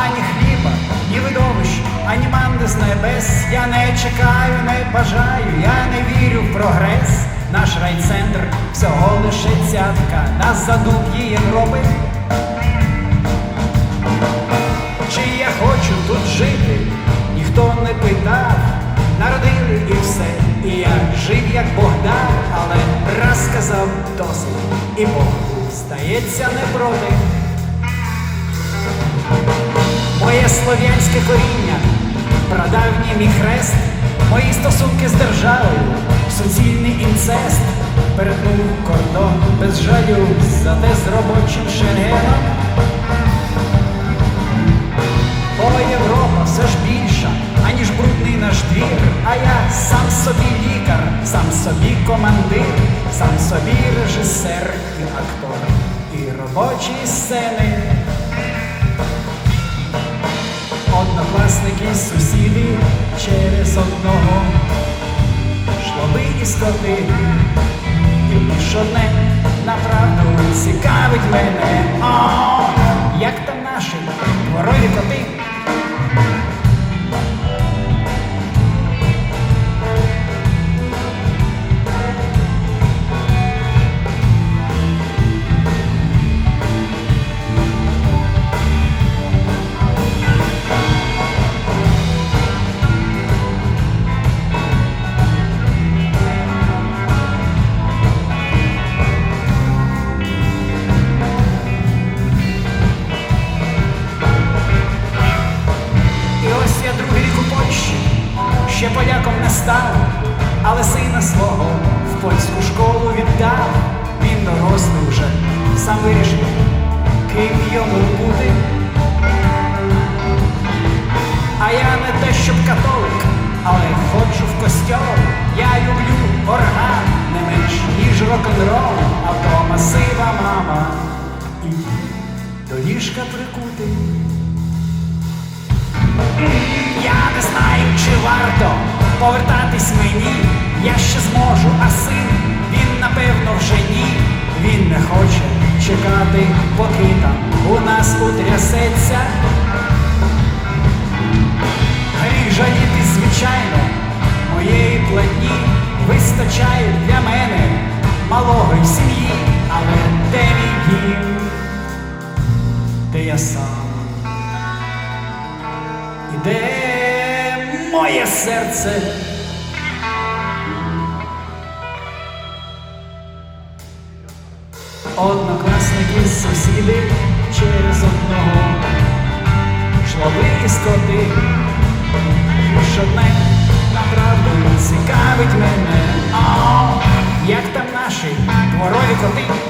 ані хліба, ні видовищ, ані манди з небес. Я не чекаю, не бажаю, я не вірю в прогрес. Наш райцентр всього лише цятка, нас її Європи. Чи я хочу тут жити? Ніхто не питав, народили і все. І я жив, як Богдан, але раз сказав досить, і Бог стається не проти. Моє слов'янське коріння, прадавній мій хрест, мої стосунки з державою, суцільний інцест, перетнув кордон без жалю, зате з робочим шенгеном. Бо Європа все ж більша, аніж брудний наш двір, а я сам собі лікар, сам собі командир, сам собі режисер і актор, і робочі сцени. Однокласники, сусіди через одного шлоби і скоти, і що одне направду цікавить мене. О, як там наші дворові коти? Став, але сина свого в польську школу віддав. Він дорослий вже, сам вирішив, ким йому бути. А я не те, щоб католик, але ходжу в костьол. Я люблю орган не менш, ніж рок-н-рол, а вдома сива мама. І до ліжка прикутий. Я не знаю, чи варто повертатись мені. Я ще зможу, а син він напевно вже ні. Він не хоче чекати, поки там у нас утрясеться. Гріх жаліти, звичайно, моєї платні вистачає для мене малого й сім'ї, але де мій дім, де я сам. Де моє серце? Однокласники, сусіди через одного, шлоби і скоти, лиш одне направду цікавить мене. О, як там наші дворові коти?